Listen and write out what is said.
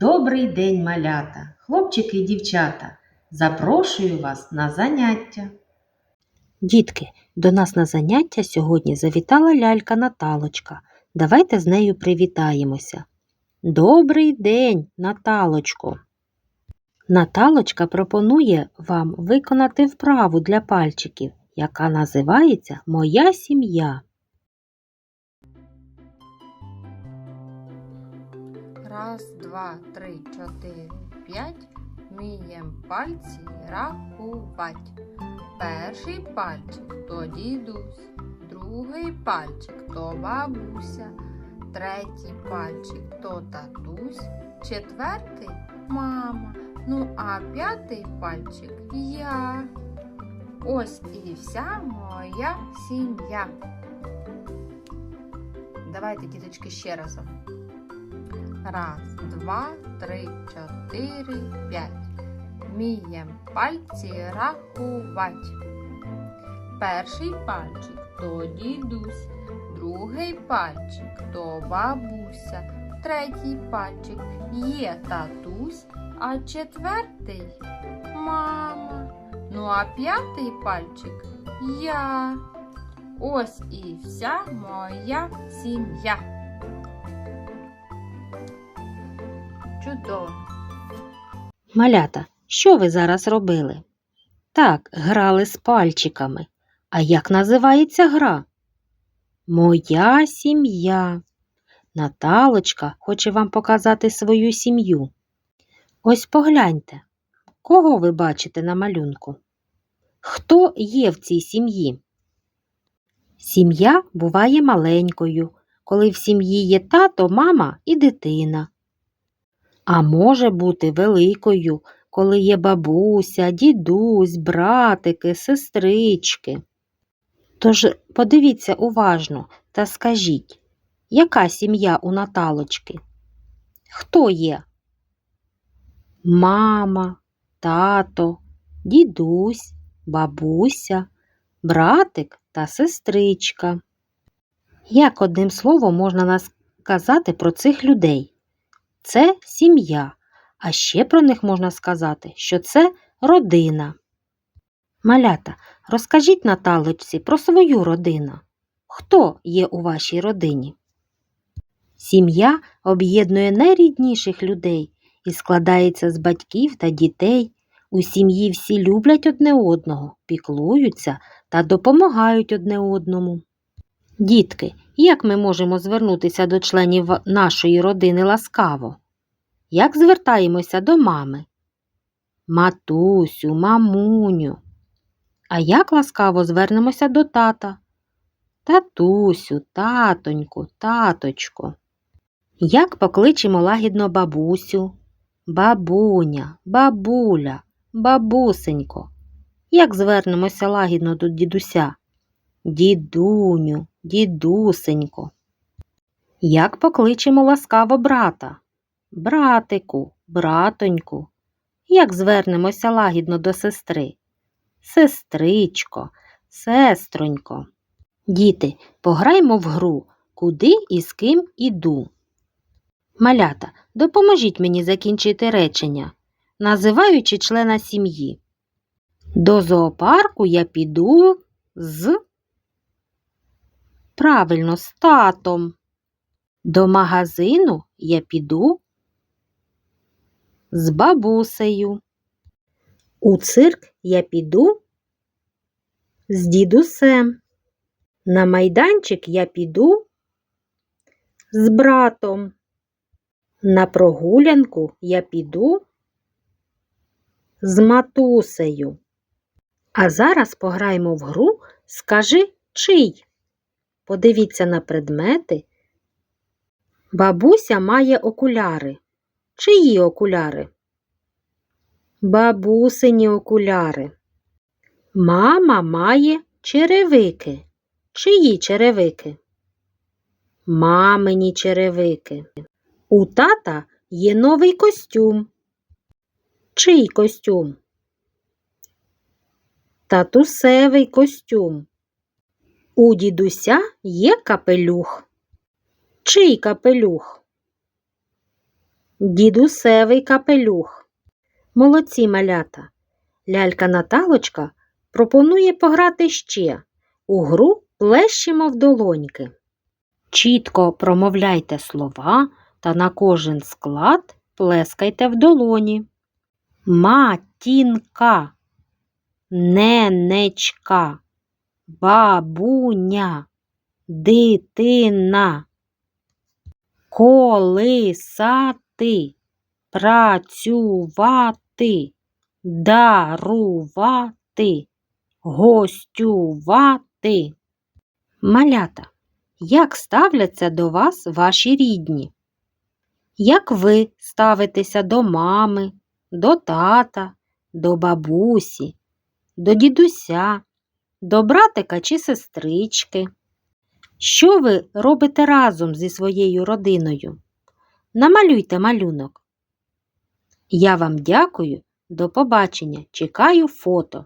Добрий день, малята, хлопчики і дівчата. Запрошую вас на заняття. Дітки, до нас на заняття сьогодні завітала лялька Наталочка. Давайте з нею привітаємося. Добрий день, Наталочко! Наталочка пропонує вам виконати вправу для пальчиків, яка називається Моя сім'я. Раз, два, три, чотири, п'ять. Вмієм пальці рахувати. Перший пальчик то дідусь, другий пальчик то бабуся, третій пальчик то татусь, четвертий мама. Ну а п'ятий пальчик я. Ось і вся моя сім'я. Давайте, діточки, ще разом. Раз, два, три, чотири, п'ять. Вмієм пальці рахувати. Перший пальчик то дідусь, другий пальчик то бабуся, третій пальчик є татусь, а четвертий мама. Ну а п'ятий пальчик я. Ось і вся моя сім'я. Чудово. Малята, що ви зараз робили? Так, грали з пальчиками. А як називається гра? Моя сім'я. Наталочка хоче вам показати свою сім'ю. Ось погляньте, кого ви бачите на малюнку? Хто є в цій сім'ї? Сім'я буває маленькою, коли в сім'ї є тато, мама і дитина. А може бути великою, коли є бабуся, дідусь, братики, сестрички. Тож подивіться уважно та скажіть, яка сім'я у Наталочки? Хто є? Мама, тато, дідусь, бабуся, братик та сестричка. Як одним словом можна сказати про цих людей? Це сім'я, а ще про них можна сказати, що це родина. Малята, розкажіть Наталочці про свою родину. Хто є у вашій родині? Сім'я об'єднує найрідніших людей і складається з батьків та дітей. У сім'ї всі люблять одне одного, піклуються та допомагають одне одному. Дітки, як ми можемо звернутися до членів нашої родини ласкаво? Як звертаємося до мами? Матусю, мамуню. А як ласкаво звернемося до тата? Татусю, татоньку, таточко. Як покличемо лагідно бабусю? Бабуня, бабуля, бабусенько. Як звернемося лагідно до дідуся? Дідуню, дідусенько. Як покличемо ласкаво брата? Братику, братоньку. Як звернемося лагідно до сестри? Сестричко, сестронько. Діти, пограймо в гру, куди і з ким іду. Малята, допоможіть мені закінчити речення, називаючи члена сім'ї. До зоопарку я піду з. Правильно, з татом. До магазину я піду з бабусею. У цирк я піду з дідусем. На майданчик я піду з братом. На прогулянку я піду з матусею. А зараз пограємо в гру Скажи чий. Подивіться на предмети. Бабуся має окуляри. Чиї окуляри? Бабусині окуляри. Мама має черевики. Чиї черевики? Мамині черевики. У тата є новий костюм. Чий костюм? Татусевий костюм. У дідуся є капелюх. Чий капелюх? Дідусевий капелюх. Молодці малята. Лялька Наталочка пропонує пограти ще у гру плещемо в долоньки. Чітко промовляйте слова та на кожен склад плескайте в долоні. Матінка, ненечка, бабуня, дитина, колисати, працювати, дарувати, гостювати. Малята, як ставляться до вас ваші рідні? Як ви ставитеся до мами, до тата, до бабусі, до дідуся, до братика чи сестрички? Що ви робите разом зі своєю родиною? Намалюйте малюнок. Я вам дякую. До побачення. Чекаю фото.